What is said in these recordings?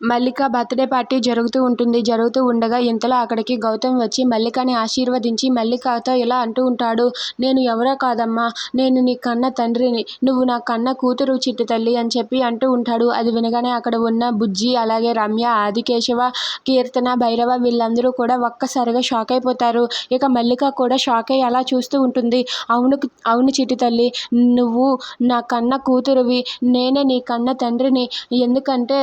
మల్లిక birthday party జరుగుతూ ఉంటుంది. జరుగుతూ ఉండగా ఇంతలో అక్కడికి గౌతమ్ వచ్చి మల్లికని ఆశీర్వదించి మల్లికతో ఇలా అంటూ ఉంటాడు. నేను ఎవరో కాదమ్మా! నేను నీ కన్న తండ్రిని. నువ్వు నా కన్న కూతురు చిట్టి తల్లి అని చెప్పి అంటూ ఉంటాడు. అది వినగానే అక్కడ ఉన్న బుజ్జి, అలాగే రమ్య, ఆదికేశవ, కీర్తన, భైరవ వీళ్ళందరూ కూడా ఒక్కసారిగా షాక్ అయిపోతారు. ఇక మల్లిక కూడా షాక్ అయి అలా చూస్తూ ఉంటుంది. అవును అవును చిట్టు తల్లి. నువ్వు నా కన్న కూతురివి. నేనే నీ కన్న తండ్రిని. ఎందుకంటే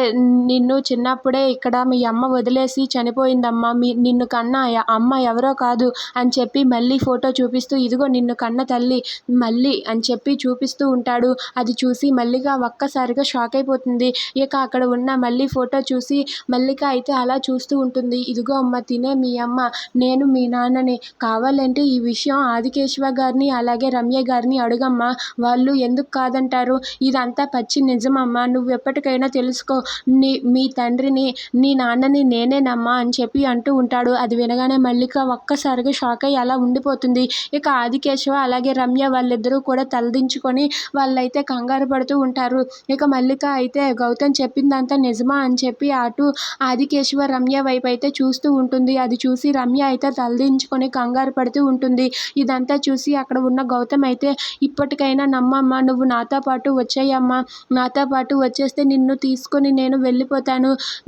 నిన్ను చిన్నప్పుడే ఇక్కడ మీ అమ్మ వదిలేసి చనిపోయిందమ్మా. మీ నిన్ను కన్న అమ్మ ఎవరో కాదు అని చెప్పి మళ్ళీ ఫోటో చూపిస్తూ ఇదిగో నిన్ను కన్న తల్లి మళ్ళీ అని చెప్పి చూపిస్తూ ఉంటాడు. అది చూసి మల్లిక ఒక్కసారిగా షాక్ అయిపోతుంది. ఇక అక్కడ ఉన్న మళ్ళీ ఫోటో చూసి మల్లిక అయితే అలా చూస్తూ ఉంటుంది. ఇదిగో అమ్మ తినే మీ అమ్మ. నేను మీ నాన్నని. కావాలంటే ఈ విషయం ఆదికేశవ గారిని అలాగే రమ్య గారిని అడుగమ్మా. వాళ్ళు ఎందుకు కాదంటారు? ఇదంతా పచ్చి నిజమమ్మా. నువ్వు ఎప్పటికైనా తెలుసుకో. నీ మీ తండ్రిని, నీ నాన్నని నేనేనమ్మా అని చెప్పి అంటూ ఉంటాడు. అది వినగానే మల్లిక ఒక్కసారిగా షాక్ అయ్యి అలా ఉండిపోతుంది. ఇక ఆదికేశవ అలాగే రమ్య వాళ్ళిద్దరూ కూడా తలదించుకొని వాళ్ళైతే కంగారు పడుతూ ఉంటారు. ఇక మల్లిక అయితే గౌతమ్ చెప్పిందంతా నిజమా అని చెప్పి అటు ఆదికేశవ, రమ్య వైపు అయితే చూస్తూ ఉంటుంది. అది చూసి రమ్య అయితే తలదించుకొని కంగారు పడుతూ ఉంటుంది. ఇదంతా చూసి అక్కడ ఉన్న గౌతమ్ అయితే ఇప్పటికైనా నమ్మమ్మా. నువ్వు నాతో పాటు వచ్చేయమ్మా. నాతో పాటు వచ్చేస్తే నిన్ను తీసుకొని నేను వెళ్ళిపోతాను.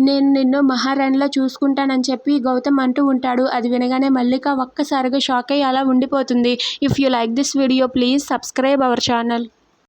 నేను నిన్ను మహారాణిలా చూసుకుంటానని చెప్పి గౌతమ్ అంటూ ఉంటాడు. అది వినగానే మల్లిక ఒక్కసారిగా షాక్ అయ్యి అలా ఉండిపోతుంది. If you like this video please subscribe our channel.